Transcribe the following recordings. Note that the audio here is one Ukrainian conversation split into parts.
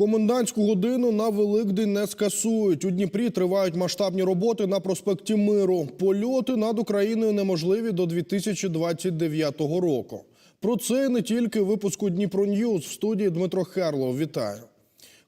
Комендантську годину на Великдень не скасують. У Дніпрі тривають масштабні роботи на проспекті Миру. Польоти над Україною неможливі до 2029 року. Про це не тільки випуску Дніпро Ньюз в студії Дмитро Херлов. Вітаю.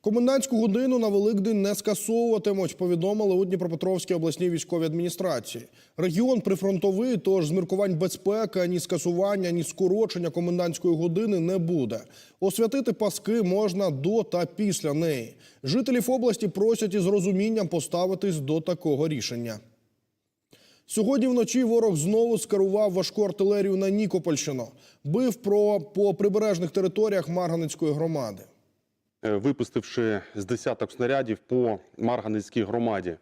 Комендантську годину на Великдень не скасовуватимуть, повідомили у Дніпропетровській обласній військовій адміністрації. Регіон прифронтовий, тож з міркувань безпеки ані скасування, ні скорочення комендантської години не буде. Освятити паски можна до та після неї. Жителів області просять із розумінням поставитись до такого рішення. Сьогодні вночі ворог знову скерував важку артилерію на Нікопольщину. Бив про по прибережних територіях Марганецької громади. Е, випустивши з десяток снарядів по Марганецькій громаді.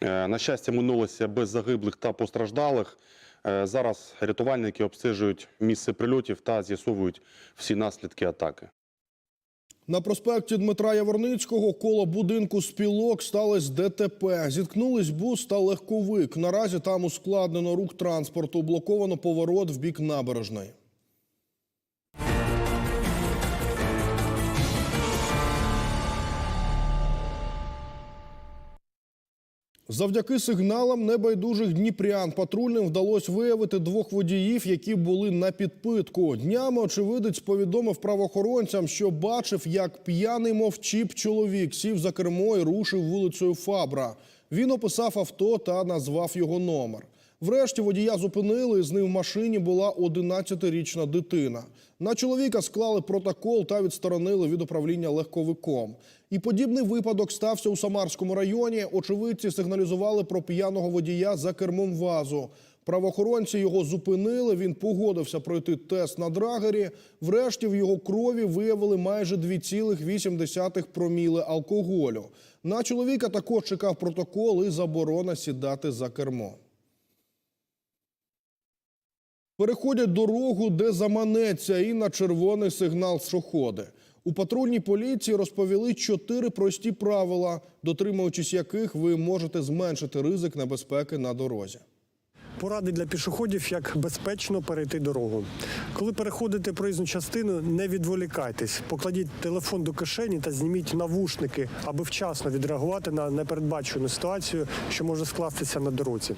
Е, На щастя, минулося без загиблих та постраждалих. Е, Зараз рятувальники обстежують місце прильотів та з'ясовують всі наслідки атаки. На проспекті Дмитра Яворницького коло будинку спілок сталося ДТП. Зіткнулись бус та легковик. Наразі там ускладнено рух транспорту, блоковано поворот в бік набережної. Завдяки сигналам небайдужих дніпрян патрульним вдалося виявити двох водіїв, які були на підпитку. Днями очевидець повідомив правоохоронцям, що бачив, як п'яний мов чіп чоловік сів за кермо і рушив вулицею Фабра. Він описав авто та назвав його номер. Врешті водія зупинили, з ним в машині була 11-річна дитина. На чоловіка склали протокол та відсторонили від управління легковиком. І подібний випадок стався у Самарському районі. Очевидці сигналізували про п'яного водія за кермом вазу. Правоохоронці його зупинили. Він погодився пройти тест на драгері. Врешті в його крові виявили майже 2,8 проміли алкоголю. На чоловіка також чекав протокол і заборона сідати за кермо. Переходять дорогу, де заманеться, і на червоний сигнал шоходи. У патрульній поліції розповіли чотири прості правила, дотримуючись яких ви можете зменшити ризик небезпеки на дорозі. Поради для пішоходів, як безпечно перейти дорогу. Коли переходите проїзну частину, не відволікайтесь, покладіть телефон до кишені та зніміть навушники, аби вчасно відреагувати на непередбачену ситуацію, що може скластися на дорозі.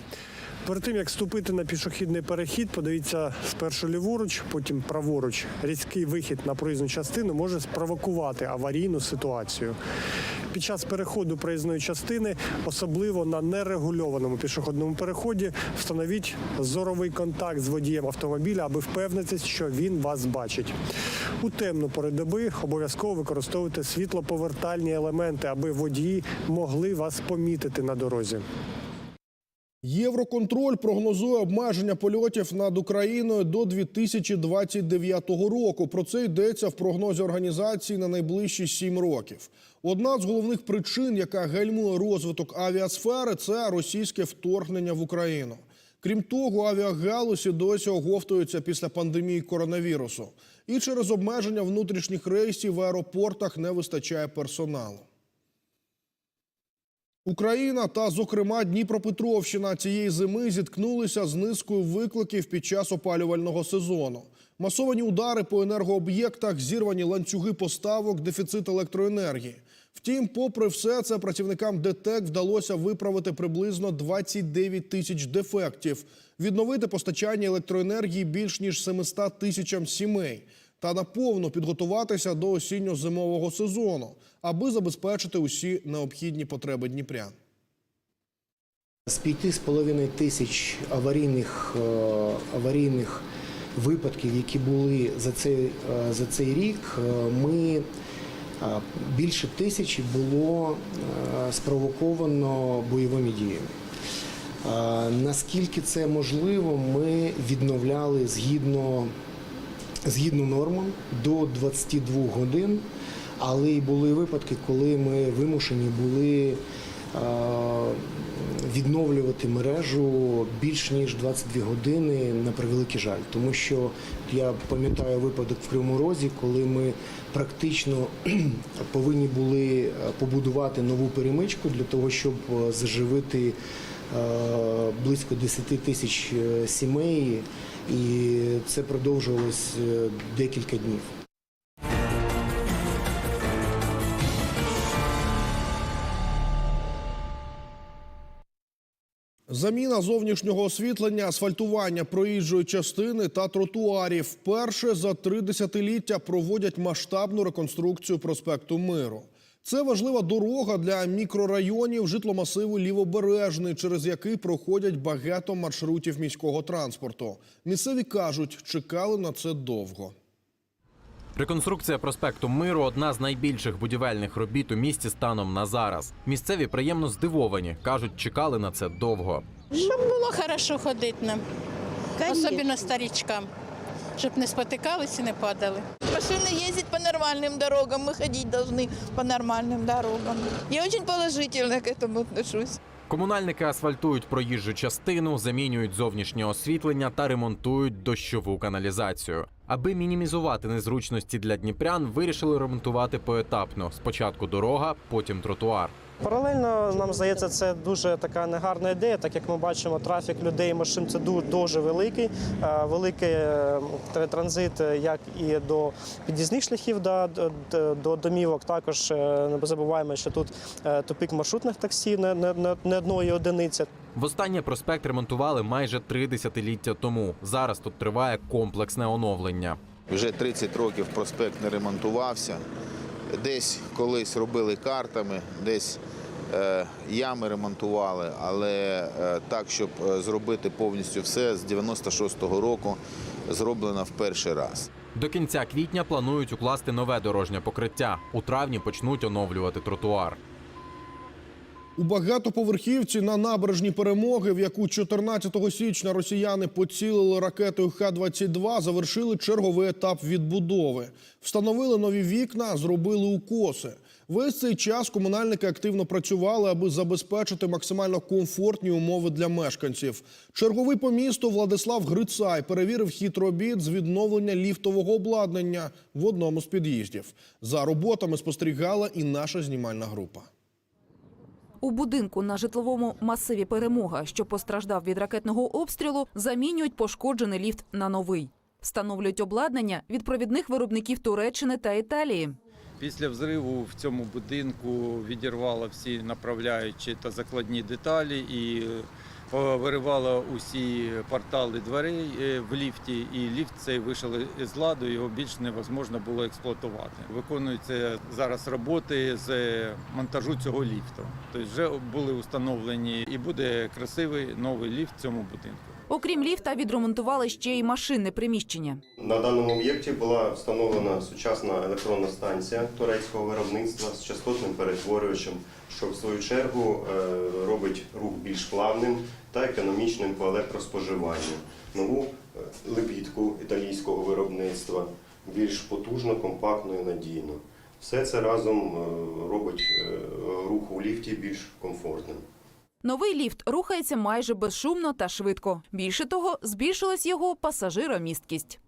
Перед тим як вступити на пішохідний перехід, подивіться спершу ліворуч, потім праворуч. Різкий вихід на проїзну частину може спровокувати аварійну ситуацію. Під час переходу проїзної частини, особливо на нерегульованому пішохідному переході, встановіть зоровий контакт з водієм автомобіля, аби впевнитись, що він вас бачить. У темну пору доби обов'язково використовуйте світлоповертальні елементи, аби водії могли вас помітити на дорозі. Євроконтроль прогнозує обмеження польотів над Україною до 2029 року. Про це йдеться в прогнозі організації на найближчі сім років. Одна з головних причин, яка гальмує розвиток авіасфери, це російське вторгнення в Україну. Крім того, авіагалузі досі оговтуються після пандемії коронавірусу. І через обмеження внутрішніх рейсів в аеропортах не вистачає персоналу. Україна та, зокрема, Дніпропетровщина цієї зими зіткнулися з низкою викликів під час опалювального сезону. Масовані удари по енергооб'єктах, зірвані ланцюги поставок, дефіцит електроенергії. Втім, попри все це, працівникам ДТЕК вдалося виправити приблизно 29 тисяч дефектів, відновити постачання електроенергії більш ніж 700 тисячам сімей та наповну підготуватися до осінньо-зимового сезону, аби забезпечити усі необхідні потреби дніпрян. З п'яти з половиною тисяч аварійних, е, аварійних випадків, які були за цей, е, за цей рік, е, ми більше тисячі було спровоковано бойовими діями. Наскільки це можливо, ми відновляли згідно, згідно нормам до 22 годин, але й були випадки, коли ми вимушені були відновлювати мережу більш ніж 22 години на превеликий жаль. Тому що я пам'ятаю випадок в Кривому Розі, коли ми практично повинні були е, побудувати нову перемичку для того, щоб е, заживити е, близько 10 тисяч сімей, і це продовжувалось декілька днів. Заміна зовнішнього освітлення, асфальтування проїжджої частини та тротуарів. Вперше за три десятиліття проводять масштабну реконструкцію проспекту Миру. Це важлива дорога для мікрорайонів житломасиву Лівобережний, через який проходять багато маршрутів міського транспорту. Місцеві кажуть, чекали на це довго. Реконструкція проспекту Миру одна з найбільших будівельних робіт у місті станом на зараз. Місцеві приємно здивовані. кажуть, чекали на це довго. Щоб було хорошо ходити нам, особливо старичкам, щоб не спотикались і не падали. Машины ездить по нормальным дорогам, мы ходить должны по нормальным дорогам. Я очень положительно к этому отношусь. Комунальники асфальтують проїжджу частину, замінюють зовнішнє освітлення та ремонтують дощову каналізацію. Аби мінімізувати незручності для дніпрян, вирішили ремонтувати поетапно: спочатку дорога, потім тротуар. Паралельно нам здається, це дуже така негарна ідея, так як ми бачимо, трафік людей і машин це ду- дуже великий. Е, Великий е, транзит е, як і до під'їзних шляхів до, до, до домівок. Також не забуваємо, що тут тупік маршрутних таксі, не, не- не одної одиниці. Востаннє проспект ремонтували майже три десятиліття тому. Зараз тут триває комплексне оновлення. Вже 30 років проспект не ремонтувався. Десь колись робили картами, десь е, ями ремонтували, але е, так, щоб е, зробити повністю все, з 96-го року зроблено в перший раз. До кінця квітня планують укласти нове дорожнє покриття. У травні почнуть оновлювати тротуар. У багатоповерхівці на набережні перемоги, в яку 14 січня росіяни поцілили ракетою Х-22, завершили черговий етап відбудови. Встановили нові вікна, зробили укоси. Весь цей час комунальники активно працювали, аби забезпечити максимально комфортні умови для мешканців. Черговий по місту Владислав Грицай перевірив хід робіт з відновлення ліфтового обладнання в одному з під'їздів. За роботами спостерігала і наша знімальна група. У будинку на житловому масиві Перемога, що постраждав від ракетного обстрілу, замінюють пошкоджений ліфт на новий. Встановлюють обладнання від провідних виробників Туреччини та Італії. Після взриву в цьому будинку відірвало всі направляючі та закладні деталі і е, усі портали дверей е, в ліфті, і ліфт цей вийшов із ладу, його більш невозможно було експлуатувати. Виконуються зараз роботи з монтажу цього ліфту. Тобто вже були установлені і буде красивий новий ліфт в цьому будинку. Окрім ліфта, відремонтували ще й машинне приміщення. На даному об'єкті була встановлена сучасна електронна станція турецького виробництва з частотним перетворювачем, що в свою чергу е, робить рух більш плавним та економічним по електроспоживанню. Нову е, лебідку італійського виробництва, більш потужно, компактно і надійно. Все це разом е, робить рух у ліфті більш комфортним. Новий ліфт рухається майже безшумно та швидко. Більше того, збільшилась його пасажиромісткість.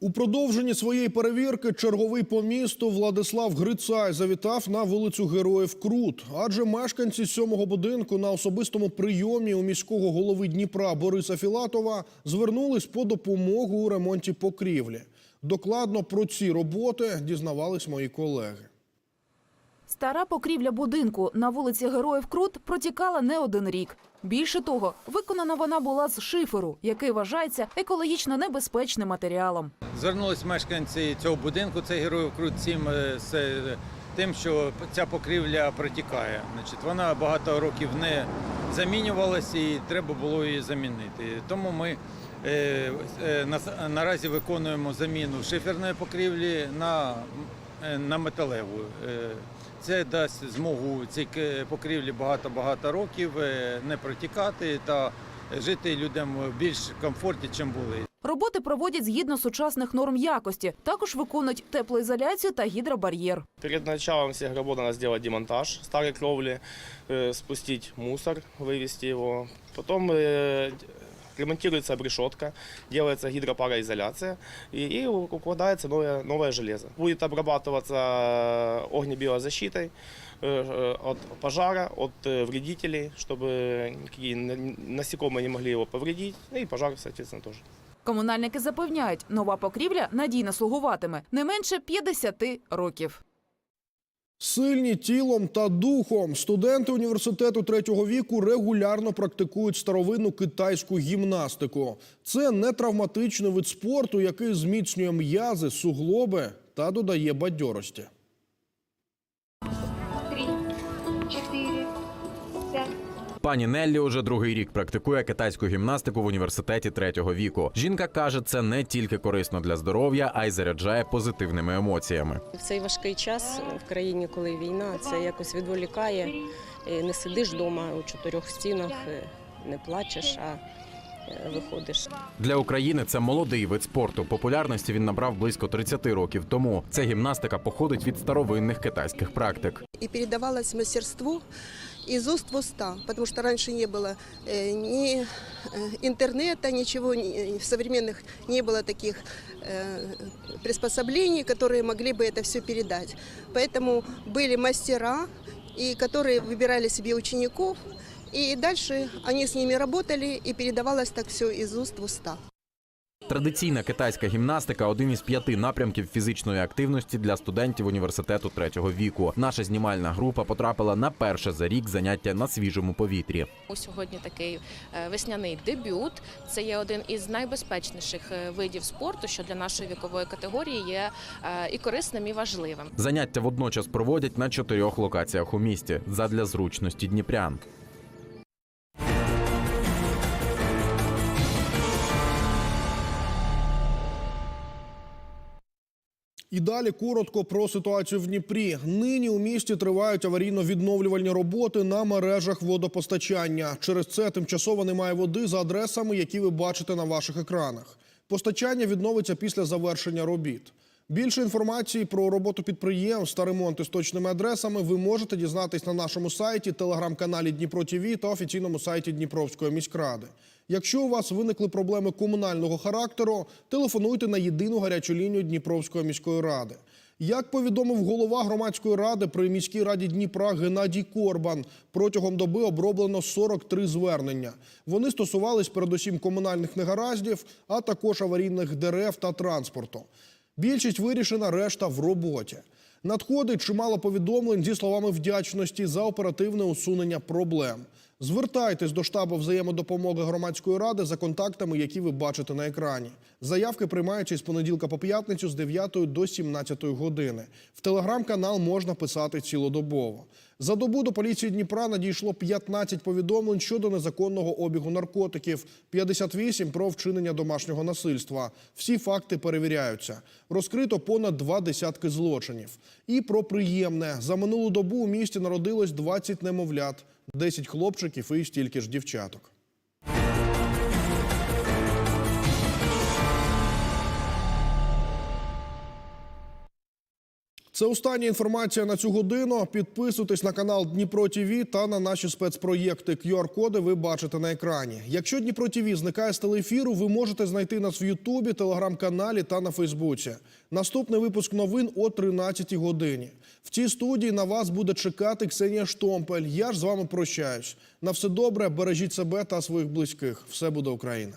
У продовженні своєї перевірки черговий по місту Владислав Грицай завітав на вулицю Героїв Крут, адже мешканці сьомого будинку на особистому прийомі у міського голови Дніпра Бориса Філатова звернулись по допомогу у ремонті покрівлі. Докладно про ці роботи дізнавались мої колеги. Стара покрівля будинку на вулиці Героїв Крут протікала не один рік. Більше того, виконана вона була з шиферу, який вважається екологічно небезпечним матеріалом. Звернулись мешканці цього будинку, це героїв Крут 7, е, з е, тим, що ця покрівля протікає. Значить, вона багато років не замінювалася і треба було її замінити. Тому ми е, на- наразі виконуємо заміну шиферної покрівлі на, на металеву. Е, Це дасть змогу цій к- покрівлі багато-багато років е, не протікати та жити людям в більш комфорті, чим були. Роботи проводять згідно сучасних норм якості. Також виконують теплоізоляцію та гідробар'єр. Перед началом всех работ надо сделать демонтаж старой кровли, э, спустить мусор, вывести его. Потом э, ремонтируется обрешетка, делается гидропароизоляция и, и укладывается новое, новое железо. Будет обрабатываться э, огнебиозащитой э, э, от пожара, от э, вредителей, чтобы никакие на- насекомые не могли его повредить, ну и пожар, соответственно, тоже. Комунальники запевняють, нова покрівля надійно слугуватиме не менше 50 років. Сильні тілом та духом студенти університету третього віку регулярно практикують старовинну китайську гімнастику. Це не травматичний вид спорту, який зміцнює м'язи, суглоби та додає бадьорості. Пані Неллі уже другий рік практикує китайську гімнастику в університеті третього віку. Жінка каже, це не тільки корисно для здоров'я, а й заряджає позитивними емоціями. В цей важкий час в країні, коли війна, це якось відволікає. Не сидиш вдома у чотирьох стінах, е, не плачеш, а е, виходиш. Для України це молодий вид спорту. Популярності він набрав близько 30 років тому. Ця гімнастика походить від старовинних китайських практик. И передавалось мастерство из уст в уста, потому что раньше не было э, ни э, интернета, ничего ни- современных, не было таких э, приспособлений, которые могли бы это все передать. Поэтому были мастера, и которые выбирали себе учеников, и дальше они с ними работали, и передавалось так все из уст в уста. Традиційна китайська гімнастика один із п'яти напрямків фізичної активності для студентів університету третього віку. Наша знімальна група потрапила на перше за рік заняття на свіжому повітрі. Сьогодні такий е, весняний дебют. Це є один із найбезпечніших е, видів спорту, що для нашої вікової категорії є е, і корисним, і важливим. Заняття водночас проводять на чотирьох локаціях у місті задля зручності дніпрян. І далі коротко про ситуацію в Дніпрі. Нині у місті тривають аварійно-відновлювальні роботи на мережах водопостачання. Через це тимчасово немає води за адресами, які ви бачите на ваших екранах. Постачання відновиться після завершення робіт. Більше інформації про роботу підприємств та ремонти з точними адресами ви можете дізнатись на нашому сайті, телеграм-каналі Дніпро ТІВІ та офіційному сайті Дніпровської міськради. Якщо у вас виникли проблеми комунального характеру, телефонуйте на єдину гарячу лінію Дніпровської міської ради. Як повідомив голова громадської ради при міській раді Дніпра Геннадій Корбан, протягом доби оброблено 43 звернення. Вони стосувались передусім комунальних негараздів, а також аварійних дерев та транспорту. Більшість вирішена, решта в роботі. Надходить чимало повідомлень зі словами вдячності за оперативне усунення проблем. Звертайтесь до штабу взаємодопомоги громадської ради за контактами, які ви бачите на екрані. Заявки приймаються з понеділка по п'ятницю з 9 до 17 години. В телеграм-канал можна писати цілодобово. За добу до поліції Дніпра надійшло 15 повідомлень щодо незаконного обігу наркотиків, 58 про вчинення домашнього насильства. Всі факти перевіряються. Розкрито понад два десятки злочинів. І про приємне. За минулу добу у місті народилось 20 немовлят, 10 хлопчиків і стільки ж дівчаток. Це остання інформація на цю годину. Підписуйтесь на канал Дніпро ТІВІ та на наші спецпроєкти. QR-коди ви бачите на екрані. Якщо Дніпро ТІВІ зникає з телеефіру, ви можете знайти нас в Ютубі, телеграм-каналі та на Фейсбуці. Наступний випуск новин о 13 годині. В цій студії на вас буде чекати Ксенія Штомпель. Я ж з вами прощаюсь. На все добре, бережіть себе та своїх близьких. Все буде Україна.